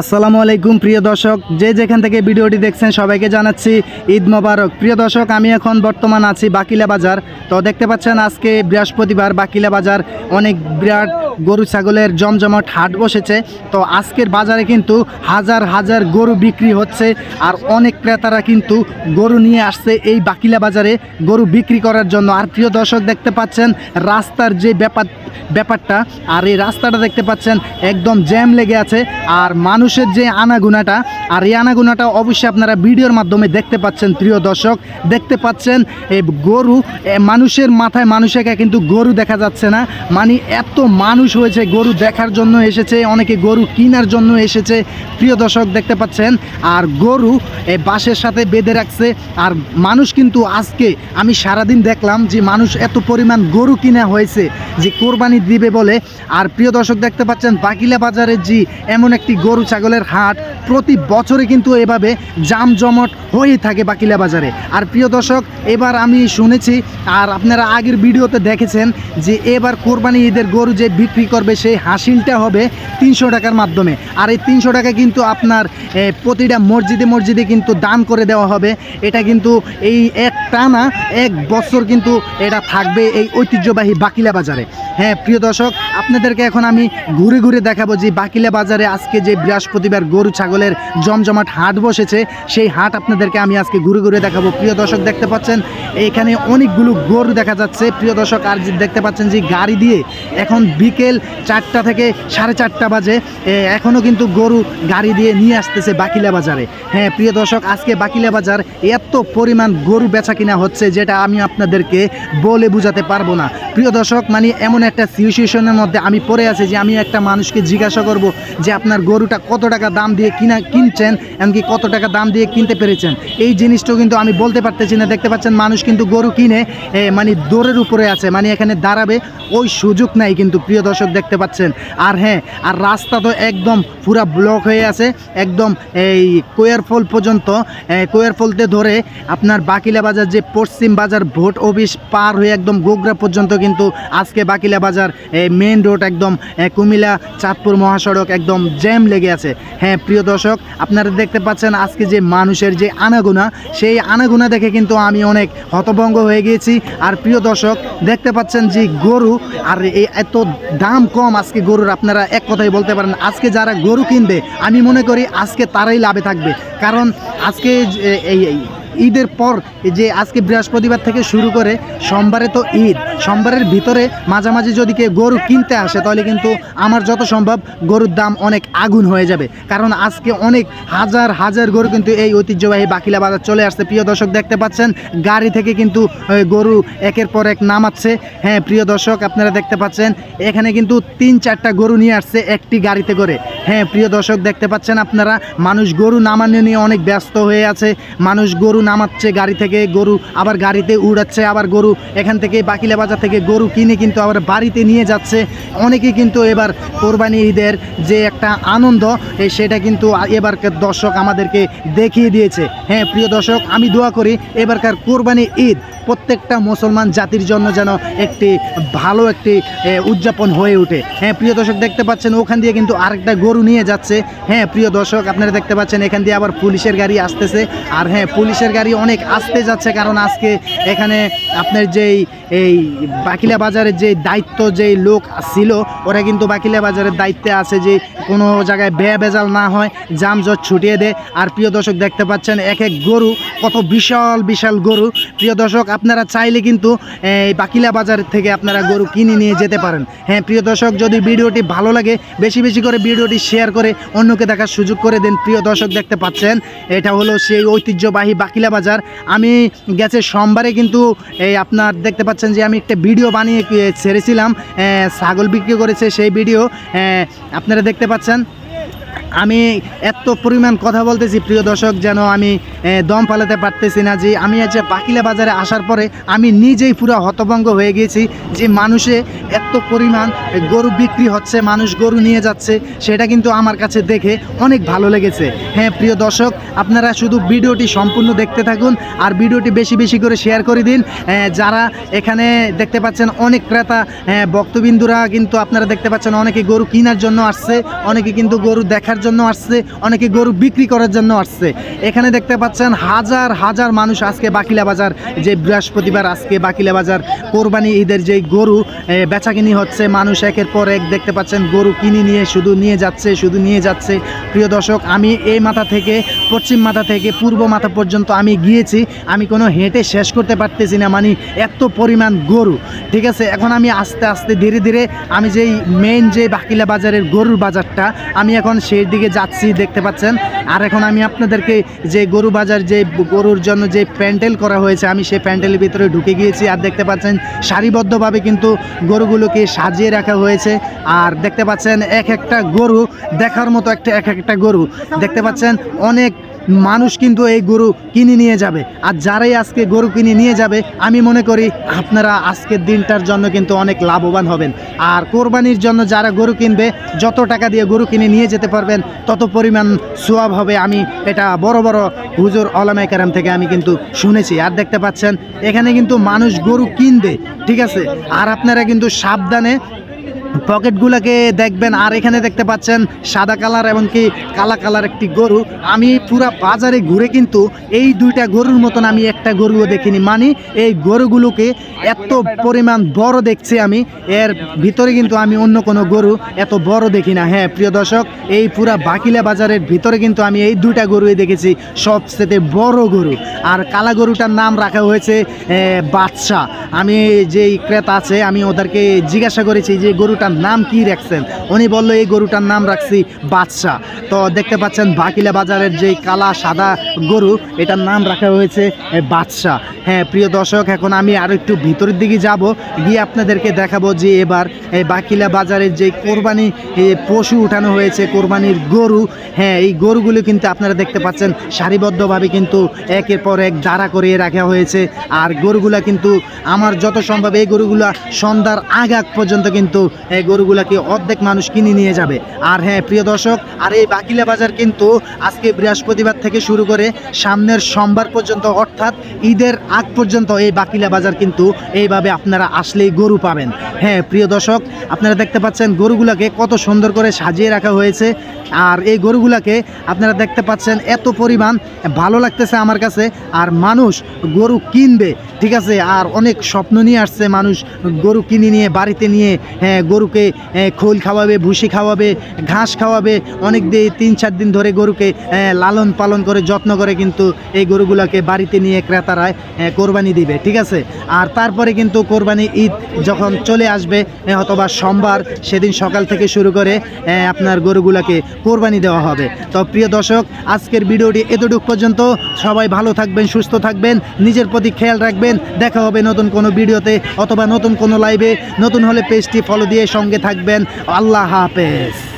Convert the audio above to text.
আসসালামু আলাইকুম, প্রিয় দর্শক। যে যেখান থেকে ভিডিওটি দেখছেন, সবাইকে জানাচ্ছি ঈদ মোবারক। প্রিয় দর্শক, আমি এখন বর্তমান আছি বাকিলা বাজার। তো দেখতে পাচ্ছেন, আজকে বৃহস্পতিবার বাকিলা বাজার অনেক বিরাট গরু, ছাগলের জমজমাট হাট বসেছে। তো আজকের বাজারে কিন্তু হাজার হাজার গরু বিক্রি হচ্ছে আর অনেক ক্রেতারা কিন্তু গরু নিয়ে আসছে এই বাকিলা বাজারে গরু বিক্রি করার জন্য। আর প্রিয় দর্শক, দেখতে পাচ্ছেন রাস্তার যে ব্যাপার, ব্যাপারটা, আর এই রাস্তাটা দেখতে পাচ্ছেন একদম জ্যাম লেগে আছে। আর মানুষের যে আনাগুনাটা, আর এই আনাগুনাটা অবশ্যই আপনারা ভিডিওর মাধ্যমে দেখতে পাচ্ছেন প্রিয় দর্শক। দেখতে পাচ্ছেন এই গরু মানুষের মাথায় মানুষেকে কিন্তু গরু দেখা যাচ্ছে না। মানে এত মানুষ হয়েছে, গরু দেখার জন্য এসেছে, অনেকে গরু কেনার জন্য এসেছে। প্রিয় দর্শক, দেখতে পাচ্ছেন, আর গরু এই বাসের সাথে বেঁধে রাখছে। আর মানুষ কিন্তু আজকে, আমি সারাদিন দেখলাম যে মানুষ এত পরিমাণ গরু কিনা হয়েছে, যে কোরবানি দিবে বলে। আর প্রিয় দর্শক, দেখতে পাচ্ছেন, বাকিলা বাজারে যে এমন একটি গরু ছাগলের হাট, প্রতি বছরে কিন্তু এভাবে জামজমট হয়েই থাকে বাকিলা বাজারে। আর প্রিয় দর্শক, এবার আমি শুনেছি, আর আপনারা আগের ভিডিওতে দেখেছেন যে এবার কোরবানি ঈদের গরু যে বিক্রি করবে সেই হাসিলটা হবে তিনশো টাকার মাধ্যমে। আর এই তিনশো টাকা কিন্তু আপনার প্রতিটা মসজিদে মসজিদে কিন্তু দান করে দেওয়া হবে। এটা কিন্তু এই এক টানা এক বছর কিন্তু এটা থাকবে এই ঐতিহ্যবাহী বাকিলা বাজারে। হ্যাঁ প্রিয় দর্শক, আপনাদেরকে এখন আমি ঘুরে ঘুরে দেখাবো যে বাকিলা বাজারে আজকে যে বৃহস্পতিবার গরু ছাগলের জমজমাট হাট বসেছে, সেই হাট আপনাদেরকে আমি আজকে ঘুরে ঘুরে দেখাবো। প্রিয় দর্শক, দেখতে পাচ্ছেন, এখানে অনেকগুলো গরু দেখা যাচ্ছে। প্রিয় দর্শক, আর দেখতে পাচ্ছেন যে গাড়ি দিয়ে এখন বিকেল চারটা থেকে সাড়ে চারটা বাজে। এখনও কিন্তু গরু গাড়ি দিয়ে নিয়ে আসতেছে বাকিলা বাজারে। হ্যাঁ প্রিয় দর্শক, আজকে বাকিলা বাজার এত পরিমাণ গরু বেচা কিনা হচ্ছে যেটা আমি আপনাদেরকে বলে বুঝাতে পারব না। প্রিয় দর্শক মানে এমন একটা সিচুয়েশনের মধ্যে আমি পড়ে আছি যে আমি একটা মানুষকে জিজ্ঞাসা করব যে আপনার গরুটা কত টাকা দাম দিয়ে কিনা কিনছেন, এমনকি কত টাকা দাম দিয়ে কিনতে পেরেছেন। এই জিনিসটাও কিন্তু আমি বলতে পারতেছি না। দেখতে পাচ্ছেন, মানুষ কিন্তু গরু কিনে মানে দৌড়ের উপরে আছে মানে এখানে দাঁড়াবে, ওই সুযোগ নাই কিন্তু, প্রিয় দেখতে পাচ্ছেন। আর হ্যাঁ আর রাস্তা তো একদম পুরা ব্লক হয়ে আছে। একদম এই কোয়ারফল পর্যন্ত কোয়ারফলতে ধরে আপনার বাকিলা বাজার যে পশ্চিম বাজার ভোট অফিস পার হয়ে একদম গোগরা পর্যন্ত কিন্তু আজকে বাকিলা বাজার মেন রোড একদম এ, কুমিল্লা চাঁদপুর মহাসড়ক একদম জ্যাম লেগে আছে। হ্যাঁ প্রিয় দর্শক আপনারা দেখতে পাচ্ছেন আজকে যে মানুষের যে আনাগোনা সেই আনাগোনা দেখে কিন্তু আমি অনেক হতভঙ্গ হয়ে গিয়েছি। আর প্রিয় দর্শক দেখতে পাচ্ছেন যে গরু আর এই এত দাম কম আজকে গরুর, আপনারা এক কথাই বলতে পারেন, আজকে যারা গরু কিনবে, আমি মনে করি আজকে তারাই লাভে থাকবে। কারণ আজকে এই ঈদের পর যে আজকে বৃহস্পতিবার থেকে শুরু করে সোমবারে তো ঈদ, সোমবারের ভিতরে মাঝামাঝি যদি কেউ গরু কিনতে আসে, তাহলে কিন্তু আমার যত সম্ভব গরুর দাম অনেক আগুন হয়ে যাবে। কারণ আজকে অনেক হাজার হাজার গরু কিন্তু এই ঐতিহ্যবাহী বাকিলা বাজার চলে আসছে। প্রিয় দর্শক দেখতে পাচ্ছেন, গাড়ি থেকে কিন্তু গরু একের পর এক নামাচ্ছে। হ্যাঁ প্রিয় দর্শক, আপনারা দেখতে পাচ্ছেন, এখানে কিন্তু তিন, চারটা গরু নিয়ে আসছে একটি গাড়িতে করে। হ্যাঁ প্রিয় দর্শক দেখতে পাচ্ছেন আপনারা, মানুষ গরু নামানো নিয়ে অনেক ব্যস্ত হয়ে আছে। মানুষ গরু নামাচ্ছে গাড়ি থেকে, গরু আবার গাড়িতে উড়াচ্ছে, আবার গরু এখান থেকে বাকিলা বাজার থেকে গরু কিনে কিন্তু আবার বাড়িতে নিয়ে যাচ্ছে। অনেকে কিন্তু এবার কোরবানি ঈদের যে একটা আনন্দ সেটা কিন্তু এবার এবারকার দর্শক আমাদেরকে দেখিয়ে দিয়েছে। হ্যাঁ প্রিয় দর্শক, আমি দোয়া করি, এবারকার কোরবানি ঈদ প্রত্যেকটা মুসলমান জাতির জন্য যেন একটি ভালো একটি উদযাপন হয়ে ওঠে। হ্যাঁ প্রিয় দর্শক, দেখতে পাচ্ছেন, ওখান দিয়ে কিন্তু আরেকটা গরু নিয়ে যাচ্ছে। হ্যাঁ প্রিয় দর্শক, আপনারা দেখতে পাচ্ছেন, এখান দিয়ে আবার পুলিশের গাড়ি আসতেছে। আর হ্যাঁ পুলিশের গাড়ি অনেক আসতে যাচ্ছে, কারণ আজকে এখানে আপনার যেই, এই বাকিলা বাজারের যে দায়িত্ব যেই লোক ছিল, ওরা কিন্তু বাকিলা বাজারের দায়িত্বে আছে যে কোনো জায়গায় বে বেজাল না হয় জামজট ছুটিয়ে দেয়। আর প্রিয় দর্শক, দেখতে পাচ্ছেন, এক এক গরু কত বিশাল বিশাল গরু। প্রিয় দর্শক আপনারা চাইলে কিন্তু এই বাকিলা বাজার থেকে আপনারা গরু কিনে নিয়ে যেতে পারেন। হ্যাঁ প্রিয় দর্শক, যদি ভিডিওটি ভালো লাগে, বেশি বেশি করে ভিডিওটি শেয়ার করে অন্যকে দেখার সুযোগ করে দেন। প্রিয় দর্শক, দেখতে পাচ্ছেন, এটা হলো সেই ঐতিহ্যবাহী বাকিলা বাজার। আমি গেছে সোমবারে কিন্তু এই আপনার দেখতে পাচ্ছেন যে আমি একটা ভিডিও বানিয়ে ছেড়েছিলাম। ছাগল বিক্রি করেছে সেই ভিডিও। আপনারা দেখতে পাচ্ছেন আমি এত পরিমাণ কথা বলতেছি প্রিয় দর্শক যেন আমি দম পালাতে পারতেছি না যে আমি আজ বাকিলা বাজারে আসার পরে আমি নিজেই পুরো হতভঙ্গ হয়ে গিয়েছি যে মানুষে এত পরিমাণ গরু বিক্রি হচ্ছে মানুষ গরু নিয়ে যাচ্ছে সেটা কিন্তু আমার কাছে দেখে অনেক ভালো লেগেছে। হ্যাঁ প্রিয় দর্শক আপনারা শুধু ভিডিওটি সম্পূর্ণ দেখতে থাকুন আর ভিডিওটি বেশি বেশি করে শেয়ার করে দিন। যারা এখানে দেখতে পাচ্ছেন অনেক ক্রেতা হ্যাঁ, বক্তবিন্দুরা কিন্তু আপনারা দেখতে পাচ্ছেন অনেকে গরু কেনার জন্য আসছে অনেকে কিন্তু গরু দেখার জন্য আসছে, অনেকে গরু বিক্রি করার জন্য আসছে। এখানে দেখতে পাচ্ছেন হাজার হাজার মানুষ আজকে বাকিলা বাজার, যে বৃহস্পতিবার আজকে বাকিলা বাজার, কোরবানি ঈদের যে গরু বেচাকিনি হচ্ছে, মানুষ একের পর এক দেখতে পাচ্ছেন গরু কিনে নিয়ে শুধু নিয়ে যাচ্ছে, শুধু নিয়ে যাচ্ছে। প্রিয় দর্শক, আমি এই মাথা থেকে, পশ্চিম মাথা থেকে, পূর্ব মাথা পর্যন্ত আমি গিয়েছি। আমি কোনো হেঁটে শেষ করতে পারতেছি না মানে এত পরিমাণ গরু, ঠিক আছে? এখন আমি আস্তে আস্তে, ধীরে ধীরে আমি যেই মেইন যে বাকিলা বাজারের গরুর বাজারটা, আমি এখন সেই দিকে যাচ্ছি, দেখতে পাচ্ছেন। আর এখন আমি আপনাদেরকে যে গরু বাজার, যে গরুর জন্য যে প্যান্ডেল করা হয়েছে, আমি সেই প্যান্ডেলের ভিতরে ঢুকে গিয়েছি। আর দেখতে পাচ্ছেন, সারিবদ্ধভাবে কিন্তু গরুগুলোকে সাজিয়ে রাখা হয়েছে। আর দেখতে পাচ্ছেন, এক একটা গরু দেখার মতো একটা, এক একটা গরু। দেখতে পাচ্ছেন, অনেক মানুষ কিন্তু এই গরু কিনে নিয়ে যাবে। আর যারাই আজকে গরু কিনে নিয়ে যাবে, আমি মনে করি আপনারা আজকের দিনটার জন্য কিন্তু অনেক লাভবান হবেন। আর কোরবানির জন্য যারা গরু কিনবে, যত টাকা দিয়ে গরু কিনে নিয়ে যেতে পারবেন, তত পরিমাণ সোয়াব হবে। আমি এটা বড় বড় হুজুর অলামাই কারাম থেকে আমি কিন্তু শুনেছি। আর দেখতে পাচ্ছেন, এখানে কিন্তু মানুষ গরু কিনবে, ঠিক আছে? আর আপনারা কিন্তু সাবধানে পকেটগুলোকে দেখবেন, আর এখানে দেখতে পাচ্ছেন সাদা কালার এবং কি কালা কালার একটি গরু। আমি পুরা বাজারে ঘুরে কিন্তু এই দুইটা গরুর মতন আমি একটা গরুও দেখিনি। মানে এই গরুগুলোকে এত পরিমাণ বড় দেখছি আমি, এর ভিতরে কিন্তু আমি অন্য কোনো গরু এত বড় দেখি না। হ্যাঁ প্রিয় দর্শক, এই পুরা বাকিলা বাজারের ভিতরে কিন্তু আমি এই দুইটা গরুই দেখেছি, সবচেয়ে বড় গরু। আর কালা গরুটার নাম রাখা হয়েছে বাদশাহ। আমি যেই ক্রেতা আছে, আমি ওদেরকে জিজ্ঞাসা করেছি যে গরুটার নাম কি রাখছেন? উনি বলল, এই গরুটার নাম রাখছি বাদশাহ। তো দেখতে পাচ্ছেন বাকিলা বাজারের যেই কালা সাদা গরু, এটার নাম রাখা হয়েছে বাদশাহ। হ্যাঁ প্রিয় দর্শক, এখন আমি আরও একটু ভিতরের দিকে যাব। গিয়ে আপনাদেরকে দেখাবো যে এবার এই বাকিলা বাজারের যে কোরবানি পশু উঠানো হয়েছে, কোরবানির গরু। হ্যাঁ এই গরুগুলো কিন্তু আপনারা দেখতে পাচ্ছেন, সারিবদ্ধভাবে কিন্তু একের পর এক দাঁড়া করিয়ে রাখা হয়েছে। আর গরুগুলা কিন্তু আমার যত সম্ভব, এই গরুগুলা সন্ধ্যার আগ আগ পর্যন্ত কিন্তু এই গরুগুলাকে অর্ধেক মানুষ কিনে নিয়ে যাবে। আর হ্যাঁ প্রিয় দর্শক, আর এই বাকিলা বাজার কিন্তু আজকে বৃহস্পতিবার থেকে শুরু করে সামনের সোমবার পর্যন্ত, অর্থাৎ ঈদের আগ পর্যন্ত এই বাকিলা বাজার কিন্তু এইভাবে আপনারা আসলেই গরু পাবেন। হ্যাঁ প্রিয় দর্শক, আপনারা দেখতে পাচ্ছেন গরুগুলাকে কত সুন্দর করে সাজিয়ে রাখা হয়েছে। আর এই গরুগুলাকে আপনারা দেখতে পাচ্ছেন এত পরিমাণ, ভালো লাগতেছে আমার কাছে। আর মানুষ গরু কিনবে, ঠিক আছে? আর অনেক স্বপ্ন নিয়ে আসছে মানুষ গরু কিনে নিয়ে, বাড়িতে নিয়ে হ্যাঁ গরুকে খোল খাওয়াবে ভুসি খাওয়াবে ঘাস খাওয়াবে অনেক দিয়ে তিন চার দিন ধরে গরুকে লালন পালন করে যত্ন করে কিন্তু এই গরুগুলোকে বাড়িতে নিয়ে ক্রেতারায় হ্যাঁ, কোরবানি দিবে ঠিক আছে? আর তারপরে কিন্তু কোরবানি ঈদ যখন চলে আসবে অথবা সোমবার সেদিন সকাল থেকে শুরু করে আপনার গরুগুলোকে কোরবানি দেওয়া হবে। তো প্রিয় দর্শক আজকের ভিডিওটি এতটুকু পর্যন্ত। সবাই ভালো থাকবেন সুস্থ থাকবেন নিজের প্রতি খেয়াল রাখবেন। দেখা হবে নতুন কোনো ভিডিওতে অথবা নতুন কোনো লাইভে। নতুন হলে পেজটি ফলো দিয়ে সঙ্গে থাকবেন। আল্লাহ হাফেজ।